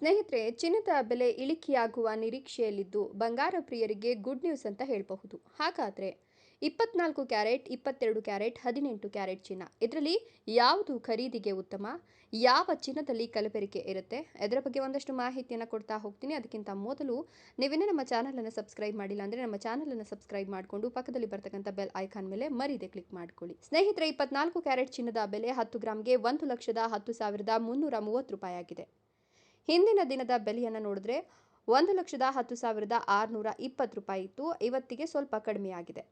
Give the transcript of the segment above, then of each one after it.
ಸ್ನೇಹಿತರೆ, ಚಿನ್ನದ ಬೆಲೆ ಇಳಿಕೆಯಾಗುವ ನಿರೀಕ್ಷೆಯಲ್ಲಿದ್ದು ಬಂಗಾರ ಪ್ರಿಯರಿಗೆ ಗುಡ್ ನ್ಯೂಸ್ ಅಂತ ಹೇಳಬಹುದು. ಹಾಗಾದರೆ ಇಪ್ಪತ್ನಾಲ್ಕು ಕ್ಯಾರೆಟ್, ಇಪ್ಪತ್ತೆರಡು ಕ್ಯಾರೆಟ್, ಹದಿನೆಂಟು ಕ್ಯಾರೆಟ್ ಚಿನ್ನ, ಇದರಲ್ಲಿ ಯಾವುದು ಖರೀದಿಗೆ ಉತ್ತಮ? ಯಾವ ಚಿನ್ನದಲ್ಲಿ ಕಲಬೆರಿಕೆ ಇರುತ್ತೆ? ಇದರ ಬಗ್ಗೆ ಒಂದಷ್ಟು ಮಾಹಿತಿಯನ್ನು ಕೊಡ್ತಾ ಹೋಗ್ತೀನಿ. ಅದಕ್ಕಿಂತ ಮೊದಲು ನೀವಿನ್ನೂ ನಮ್ಮ ಚಾನಲನ್ನು ಸಬ್ಸ್ಕ್ರೈಬ್ ಮಾಡಿಲ್ಲ ಅಂದರೆ ನಮ್ಮ ಚಾನಲನ್ನು ಸಬ್ಸ್ಕ್ರೈಬ್ ಮಾಡಿಕೊಂಡು ಪಕ್ಕದಲ್ಲಿ ಬರ್ತಕ್ಕಂಥ ಬೆಲ್ ಐಕಾನ್ ಮೇಲೆ ಮರೀದೆ ಕ್ಲಿಕ್ ಮಾಡ್ಕೊಳ್ಳಿ. ಸ್ನೇಹಿತರೆ, ಇಪ್ಪತ್ನಾಲ್ಕು ಕ್ಯಾರೆಟ್ ಚಿನ್ನದ ಬೆಲೆ ಹತ್ತು ಗ್ರಾಮ್ಗೆ ಒಂದು ಲಕ್ಷದ ಹತ್ತು ಸಾವಿರದ ಮುನ್ನೂರ ಮೂವತ್ತು ರೂಪಾಯಿ ಆಗಿದೆ. ಹಿಂದಿನ ದಿನದ ಬೆಲೆಯನ್ನು ನೋಡಿದ್ರೆ ಒಂದು ಲಕ್ಷದ ಹತ್ತು ಸಾವಿರದ ಆರುನೂರ ಇಪ್ಪತ್ತು ರೂಪಾಯಿ ಇತ್ತು. ಇವತ್ತಿಗೆ ಸ್ವಲ್ಪ ಕಡಿಮೆಯಾಗಿದೆ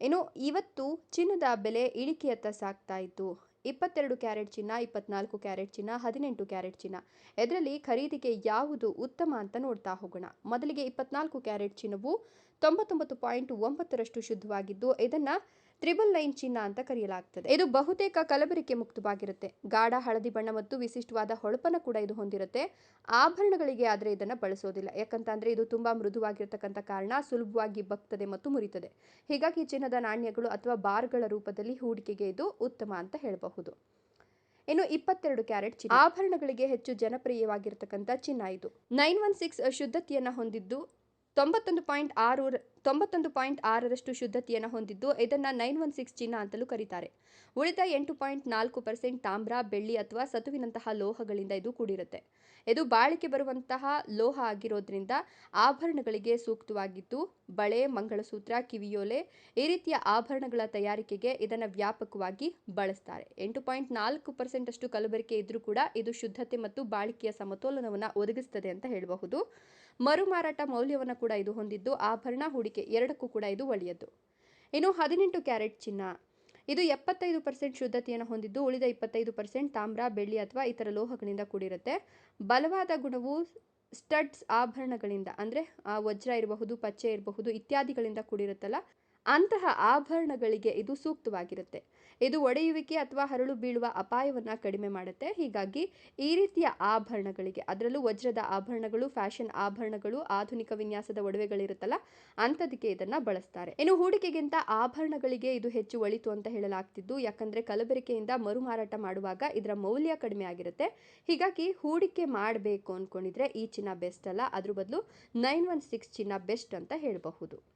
ಇನ್ನು ಇವತ್ತು ಚಿನ್ನದ ಬೆಲೆ ಇಳಿಕೆಯತ್ತ ಸಾಗ್ತಾ ಇತ್ತು. ಇಪ್ಪತ್ತೆರಡು ಕ್ಯಾರೆಟ್ ಚಿನ್ನ, ಇಪ್ಪತ್ನಾಲ್ಕು ಕ್ಯಾರೆಟ್ ಚಿನ್ನ, ಹದಿನೆಂಟು ಕ್ಯಾರೆಟ್ ಚಿನ್ನ. ಇದರಲ್ಲಿ ಖರೀದಿಗೆ ಯಾವುದು ಉತ್ತಮ ಅಂತ ನೋಡ್ತಾ ಹೋಗೋಣ. ಮೊದಲಿಗೆ ಇಪ್ಪತ್ನಾಲ್ಕು ಕ್ಯಾರೆಟ್ ಚಿನ್ನವು ತೊಂಬತ್ತೊಂಬತ್ತು ಪಾಯಿಂಟ್ ಒಂಬತ್ತರಷ್ಟು ಶುದ್ಧವಾಗಿದ್ದು, ಇದನ್ನು ತ್ರಿಬಲ್ ಲೈನ್ ಚಿನ್ನ ಅಂತ ಕರೆಯಲಾಗ್ತದೆ. ಇದು ಬಹುತೇಕ ಕಲಬೆರಕೆ ಮುಕ್ತವಾಗಿರುತ್ತೆ. ಗಾಢ, ಹಳದಿ ಬಣ್ಣ ಮತ್ತು ವಿಶಿಷ್ಟವಾದ ಹೊಳಪನ್ನು ಕೂಡ ಇದು ಹೊಂದಿರುತ್ತೆ. ಆಭರಣಗಳಿಗೆ ಆದರೆ ಇದನ್ನು ಬಳಸೋದಿಲ್ಲ. ಯಾಕಂತಂದರೆ ಇದು ತುಂಬಾ ಮೃದುವಾಗಿರ್ತಕ್ಕಂಥ ಕಾರಣ, ಸುಲಭವಾಗಿ ಬಗ್ತದೆ ಮತ್ತು ಮುರಿತದೆ. ಹೀಗಾಗಿ ಚಿನ್ನದ ನಾಣ್ಯಗಳು ಅಥವಾ ಬಾರ್ಗಳ ರೂಪದಲ್ಲಿ ಹೂಡಿಕೆಗೆ ಇದು ಉತ್ತಮ ಅಂತ ಹೇಳಬಹುದು. ಇನ್ನು ಇಪ್ಪತ್ತೆರಡು ಕ್ಯಾರೆಟ್ ಚಿನ್ನ. ಆಭರಣಗಳಿಗೆ ಹೆಚ್ಚು ಜನಪ್ರಿಯವಾಗಿರ್ತಕ್ಕಂಥ ಚಿನ್ನ ಇದು. ನೈನ್ ಒನ್ ಸಿಕ್ಸ್ ಶುದ್ಧತೆಯನ್ನು ಹೊಂದಿದ್ದು ತೊಂಬತ್ತೊಂದು ಪಾಯಿಂಟ್ ಆರು ತೊಂಬತ್ತೊಂದು ಪಾಯಿಂಟ್ ಆರರಷ್ಟು ಶುದ್ಧತೆಯನ್ನು ಹೊಂದಿದ್ದು ಇದನ್ನು ನೈನ್ ಒನ್ ಸಿಕ್ಸ್ ಚಿನ್ನ ಅಂತಲೂ ಕರೀತಾರೆ. ಉಳಿದ ಎಂಟು ಪಾಯಿಂಟ್ ನಾಲ್ಕು ಪರ್ಸೆಂಟ್ ತಾಮ್ರ, ಬೆಳ್ಳಿ ಅಥವಾ ಸತುವಿನಂತಹ ಲೋಹಗಳಿಂದ ಇದು ಕೂಡಿರುತ್ತೆ. ಇದು ಬಾಳಿಕೆ ಬರುವಂತಹ ಲೋಹ ಆಗಿರೋದ್ರಿಂದ ಆಭರಣಗಳಿಗೆ ಸೂಕ್ತವಾಗಿದ್ದು ಬಳೆ, ಮಂಗಳಸೂತ್ರ, ಕಿವಿಯೋಲೆ ಈ ರೀತಿಯ ಆಭರಣಗಳ ತಯಾರಿಕೆಗೆ ಇದನ್ನು ವ್ಯಾಪಕವಾಗಿ ಬಳಸ್ತಾರೆ. ಎಂಟು ಪಾಯಿಂಟ್ ನಾಲ್ಕು ಪರ್ಸೆಂಟ್ ಅಷ್ಟು ಕಲಬೆರಕೆ ಇದ್ರೂ ಕೂಡ ಇದು ಶುದ್ಧತೆ ಮತ್ತು ಬಾಳಿಕೆಯ ಸಮತೋಲನವನ್ನು ಒದಗಿಸ್ತದೆ ಅಂತ ಹೇಳಬಹುದು. ಮರುಮಾರಾಟ ಮೌಲ್ಯವನ್ನು ಕೂಡ ಇದು ಹೊಂದಿದ್ದು ಆಭರಣ, ಹೂಡಿಕೆ ಎರಡಕ್ಕೂ ಕೂಡ ಇದು ಒಳ್ಳೆಯದು. ಇನ್ನು ಹದಿನೆಂಟು ಕ್ಯಾರೆಟ್ ಚಿನ್ನ. ಇದು ಎಪ್ಪತ್ತೈದು ಪರ್ಸೆಂಟ್ ಶುದ್ಧತೆಯನ್ನು ಹೊಂದಿದ್ದು, ಉಳಿದ ಇಪ್ಪತ್ತೈದು ಪರ್ಸೆಂಟ್ ತಾಮ್ರ, ಬೆಳ್ಳಿ ಅಥವಾ ಇತರ ಲೋಹಗಳಿಂದ ಕೂಡಿರುತ್ತೆ. ಬಲವಾದ ಗುಣವು ಸ್ಟಡ್ಸ್ ಆಭರಣಗಳಿಂದ, ಅಂದರೆ ವಜ್ರ ಇರಬಹುದು, ಪಚ್ಚೆ ಇರಬಹುದು ಇತ್ಯಾದಿಗಳಿಂದ ಕೂಡಿರುತ್ತಲ್ಲ ಅಂತಹ ಆಭರಣಗಳಿಗೆ ಇದು ಸೂಕ್ತವಾಗಿರುತ್ತೆ. ಇದು ಒಡೆಯುವಿಕೆ ಅಥವಾ ಹರಳು ಬೀಳುವ ಅಪಾಯವನ್ನು ಕಡಿಮೆ ಮಾಡುತ್ತೆ. ಹೀಗಾಗಿ ಈ ರೀತಿಯ ಆಭರಣಗಳಿಗೆ, ಅದರಲ್ಲೂ ವಜ್ರದ ಆಭರಣಗಳು, ಫ್ಯಾಷನ್ ಆಭರಣಗಳು, ಆಧುನಿಕ ವಿನ್ಯಾಸದ ಒಡವೆಗಳಿರುತ್ತಲ್ಲ, ಅಂಥದಕ್ಕೆ ಇದನ್ನು ಬಳಸ್ತಾರೆ. ಇನ್ನು ಹೂಡಿಕೆಗಿಂತ ಆಭರಣಗಳಿಗೆ ಇದು ಹೆಚ್ಚು ಒಳಿತು ಅಂತ ಹೇಳಲಾಗ್ತಿದ್ದು, ಯಾಕಂದರೆ ಕಲಬೆರಕೆಯಿಂದ ಮರುಮಾರಾಟ ಮಾಡುವಾಗ ಇದರ ಮೌಲ್ಯ ಕಡಿಮೆ ಆಗಿರುತ್ತೆ. ಹೀಗಾಗಿ ಹೂಡಿಕೆ ಮಾಡಬೇಕು ಅಂದ್ಕೊಂಡಿದ್ರೆ ಈ ಚಿನ್ನ ಬೆಸ್ಟ್ ಅಲ್ಲ. ಅದ್ರ ಬದಲು ನೈನ್ ಒನ್ ಸಿಕ್ಸ್ ಚಿನ್ನ ಬೆಸ್ಟ್ ಅಂತ ಹೇಳಬಹುದು.